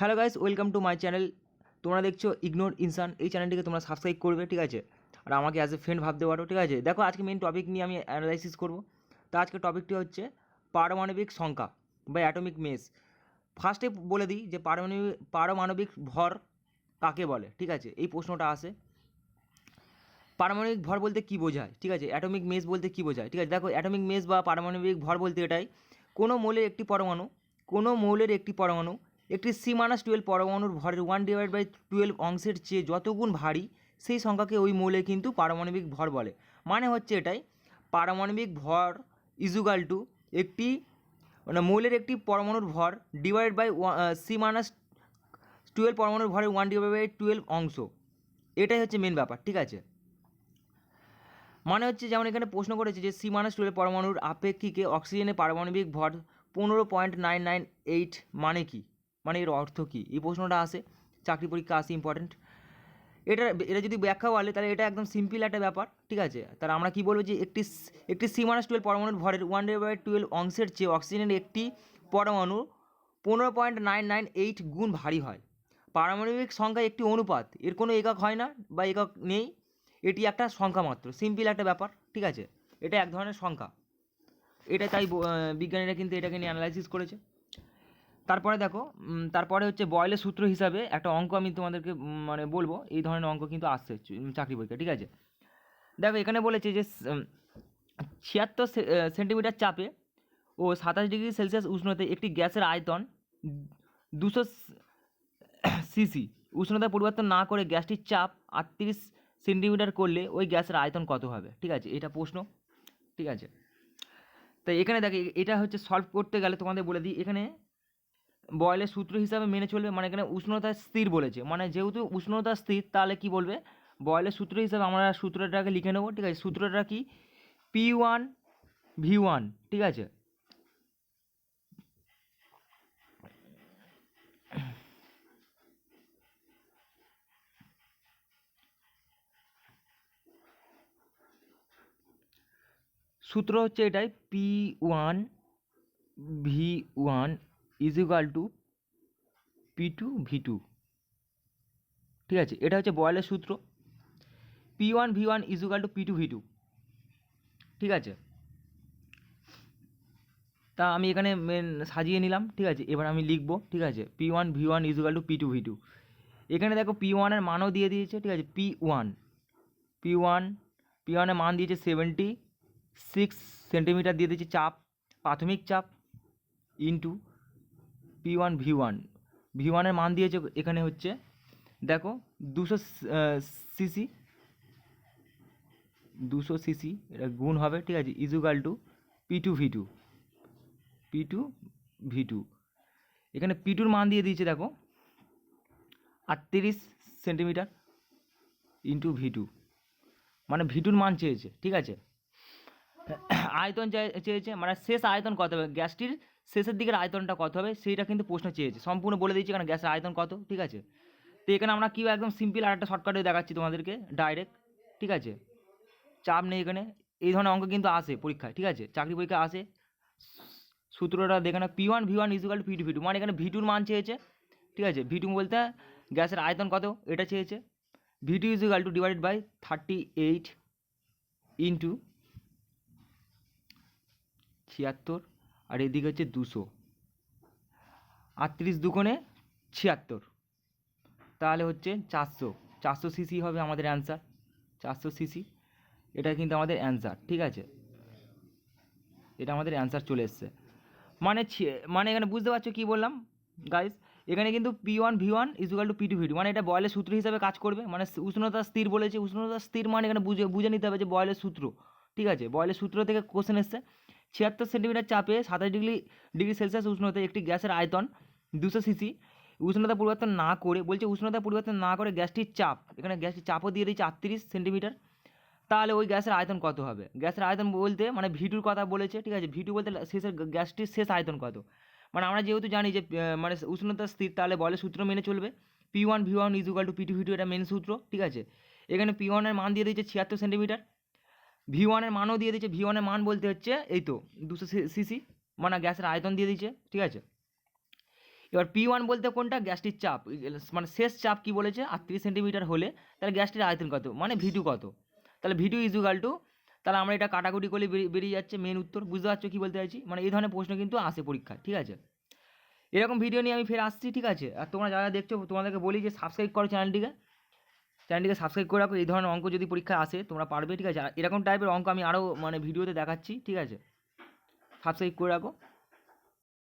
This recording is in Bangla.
Hello guys, welcome to my channel. তোমরা দেখছ ইগনোর ইনসান এই চ্যানেলটিকে তোমরা সাবস্ক্রাইব করবে, ঠিক আছে? আর আমাকে অ্যাজ এ ফ্রেন্ড ভাবতে পারো, ঠিক আছে? দেখো, আজকে মেন টপিক নিয়ে আমি অ্যানালাইসিস করব। তো আজকে টপিকটি হচ্ছে পারমাণবিক সংখ্যা বা অ্যাটমিক মেস ফার্স্টে বলে দিই যে পারমাণবিক পারমাণবিক ভর কাকে বলে, ঠিক আছে? এই প্রশ্নটা আসে। পারমাণবিক ভর বলতে কী বোঝায়, ঠিক আছে? অ্যাটমিক মেস বলতে কী বোঝায়, ঠিক আছে? দেখো অ্যাটমিক মেস বা পারমাণবিক ভর বলতে এটাই, কোনো মৌলের একটি পরমাণু, কোনো মৌলের একটি পরমাণু একটি সি মাইনাস টুয়েলভ পরমাণুর ভরের ওয়ান ডিভাইড বাই টুয়েলভ অংশের চেয়ে যত গুণ ভারী, সেই সংখ্যাকে ওই মৌলে কিন্তু পারমাণবিক ভর বলে। মানে হচ্ছে এটাই, পারমাণবিক ভর ইজুগাল টু একটি মানে মৌলের একটি পরমাণুর ভর divide by C minus twelve পরমাণুর ভরের ওয়ান ডিভাইড বাই টুয়েলভ অংশ। এটাই হচ্ছে মেন ব্যাপার, ঠিক আছে? মানে হচ্ছে যেমন এখানে প্রশ্ন করেছে যে সি মাইনাস টুয়েলভ পরমাণুর আপেক্ষিকে অক্সিজেনের পারমাণবিক ভর পনেরো পয়েন্ট নাইন নাইন এইট মানে কি? মানে এর অর্থ কী? এই প্রশ্নটা আসে, চাকরি পরীক্ষা আসে ইম্পর্টেন্ট এটা এটা যদি ব্যাখ্যা বলে, তাহলে এটা একদম সিম্পল একটা ব্যাপার, ঠিক আছে? তাহলে আমরা কি বলব যে একটি একটি সি মাইনাস টুয়েলভ পরমাণুর ভরের ওয়ান ডে বাই টুয়েলভ অংশের চেয়ে অক্সিজেনের একটি পরমাণু পনেরো পয়েন্ট নাইন নাইন এইট গুণ ভারী হয়। পারমাণবিক সংখ্যা একটি অনুপাত, এর কোনো একক হয় না বা একক নেই, এটি একটা সংখ্যা মাত্র সিম্পল একটা ব্যাপার, ঠিক আছে? এটা এক ধরনের সংখ্যা। এটা তাই বিজ্ঞানীরা কিন্তু এটাকে নিয়ে অ্যানালাইসিস করেছে। তারপরে দেখো তারপরে হচ্ছে বয়লের সূত্র হিসাবে একটা অঙ্ক আমি তোমাদেরকে মানে বলব, এই ধরনের অঙ্ক কিন্তু আসছে চাকরি পরীক্ষা, ঠিক আছে? দেখো, এখানে বলেছে যে ছিয়াত্তর সেন্টিমিটার চাপে ও সাতাশ ডিগ্রি সেলসিয়াস উষ্ণতে একটি গ্যাসের আয়তন দুশো সিসি, উষ্ণতা পরিবর্তন না করে গ্যাসটির চাপ আটত্রিশ সেন্টিমিটার করলে ওই গ্যাসের আয়তন কত হবে, ঠিক আছে? এটা প্রশ্ন, ঠিক আছে? তাই এখানে দেখে এটা হচ্ছে সলভ করতে গেলে তোমাদের বলে দিই, এখানে বয়েলের সূত্র হিসাবে মেনে চলবে মানে এখানে উষ্ণতা স্থির বলেছে। মানে যেহেতু উষ্ণতা স্থির, তাহলে কি বলবে? বয়েলের সূত্র হিসাবে আমরা সূত্রটাকে লিখে নেব, ঠিক আছে? সূত্রটা কি? পি ওয়ান ভি ওয়ান ঠিক আছে? সূত্র হচ্ছে এটাই P one V one is equal to P two V two ঠিক আছে? এটা হচ্ছে বয়েলের সূত্র। P one V one is equal to P two V two ঠিক আছে? তা আমি এখানে মেন সাজিয়ে নিলাম, ঠিক আছে? এবার আমি লিখব, ঠিক আছে? P one V one is equal to P two V two এখানে দেখো পি ওয়ানের মানও দিয়ে দিয়েছে, ঠিক আছে? P one P one P ওয়ানের মান দিয়েছে সেভেন্টি সিক্স সেন্টিমিটার দিয়ে দিয়েছে চাপ, প্রাথমিক চাপ into P one V one V ওয়ানের মান দিয়েছে এখানে হচ্ছে, দেখো, দুশো সিসি দুশো সিসি এটা গুণ হবে, ঠিক আছে is equal to P two V two P two V two এখানে পি টুর মান দিয়ে দিয়েছে, দেখো, আটত্রিশ সেন্টিমিটার ইন্টু ভি টু মানে ভি টুর মান চেয়েছে, ঠিক আছে? আয়তন চেয়েছে মানে শেষ আয়তন কত হবে? গ্যাসটির শেষের দিকের আয়তনটা কত হবে? সেইটা কিন্তু প্রশ্ন চেয়েছে। সম্পূর্ণ বলে দিয়েছে এখানে গ্যাসের আয়তন কত, ঠিক আছে? তো এখানে আমরা কী একদম সিম্পল আর একটা শর্টকাটে দেখাচ্ছি তোমাদেরকে ডাইরেক্ট ঠিক আছে? চাপ নেই এখানে। এই ধরনের অঙ্ক কিন্তু আসে পরীক্ষায়, ঠিক আছে? চাকরি পরীক্ষা আসে। সূত্রটা দেখে না P one V one is equal to P two V two মানে এখানে ভিটুর মান চেয়েছে, ঠিক আছে? ভি টু বলতে গ্যাসের আয়তন কত? এটা চেয়েছে। V two is equal to divided by thirty eight into ছিয়াত্তর, আর এদিকে হচ্ছে দুশো। আটত্রিশ দুগুণে ছিয়াত্তর। তাহলে হচ্ছে চারশো। চারশো সিসি হবে আমাদের অ্যান্সার চারশো সিসি। এটা কিন্তু আমাদের অ্যান্সার ঠিক আছে? এটা আমাদের অ্যান্সার চলে এসছে। মানে মানে এখানে বুঝতে পারছ কী বললাম? গাইস এখানে কিন্তু P one V one is equal to P two V two মানে এটা বয়লের সূত্র হিসাবে কাজ করবে। মানে উষ্ণতা স্থির বলেছে। উষ্ণতা স্থির মানে এখানে বুঝে বুঝে নিতে হবে যে বয়লের সূত্র। ঠিক আছে? বয়েলের সূত্র থেকে কোশ্চেন এসছে। ছিয়াত্তর সেন্টিমিটার চাপে সাতাশ ডিগ্রি ডিগ্রি সেলসিয়াস উষ্ণতায় একটি গ্যাসের আয়তন দুশো সিসি। উষ্ণতা পরিবর্তন না করে, বলছে উষ্ণতা পরিবর্তন না করে গ্যাসটির চাপ, এখানে গ্যাসটির চাপও দিয়ে দিয়েছে আটত্রিশ সেন্টিমিটার। তাহলে ওই গ্যাসের আয়তন কত হবে? গ্যাসের আয়তন বলতে মানে ভিটুর কথা বলেছে, ঠিক আছে? ভিটু বলতে শেষের গ্যাসটির শেষ আয়তন কত? মানে আমরা যেহেতু জানি যে মানে উষ্ণতা স্থির, তাহলে বলে সূত্র মেনে চলবে। P one V one is equal to P two V two এটা মেন সূত্র, ঠিক আছে? এখানে পি ওয়ানের মান দিয়ে দিয়েছে ছিয়াত্তর সেন্টিমিটার। ভি ওয়ানের মানও দিয়ে দিচ্ছে ভি ওয়ানের মান বলতে হচ্ছে এই তো দুশো সিসি মানে গ্যাসের আয়তন দিয়ে দিয়েছে, ঠিক আছে? এবার পি ওয়ান বলতে কোনটা? গ্যাসটির চাপ মানে শেষ চাপ কি বলেছে? আটত্রিশ সেন্টিমিটার হলে তাহলে গ্যাসটির আয়তন কত? মানে ভিটু কত? তাহলে ভিটু ইজুগাল টু তাহলে আমরা এটা কাটাকুটি করলে বেরিয়ে যাচ্ছে মেন উত্তর, বুঝতে পারছ কী বলতে চাইছি? মানে এই ধরনের প্রশ্ন কিন্তু আসে পরীক্ষা ঠিক আছে? এরকম ভিডিও নিয়ে আমি ফের আসছি, ঠিক আছে? আর তোমরা যারা দেখছ, তোমাদেরকে বলি যে সাবস্ক্রাইব করো চ্যানেলটিকে চ্যানেলটিকে সাবস্ক্রাইব করে রাখো। এই ধরনের অঙ্ক যদি পরীক্ষায় আসে, তোমরা পারবে, ঠিক আছে? এরকম টাইপের অঙ্ক আমি আরও মানে ভিডিওতে দেখাচ্ছি, ঠিক আছে? সাবস্ক্রাইব করে রাখো।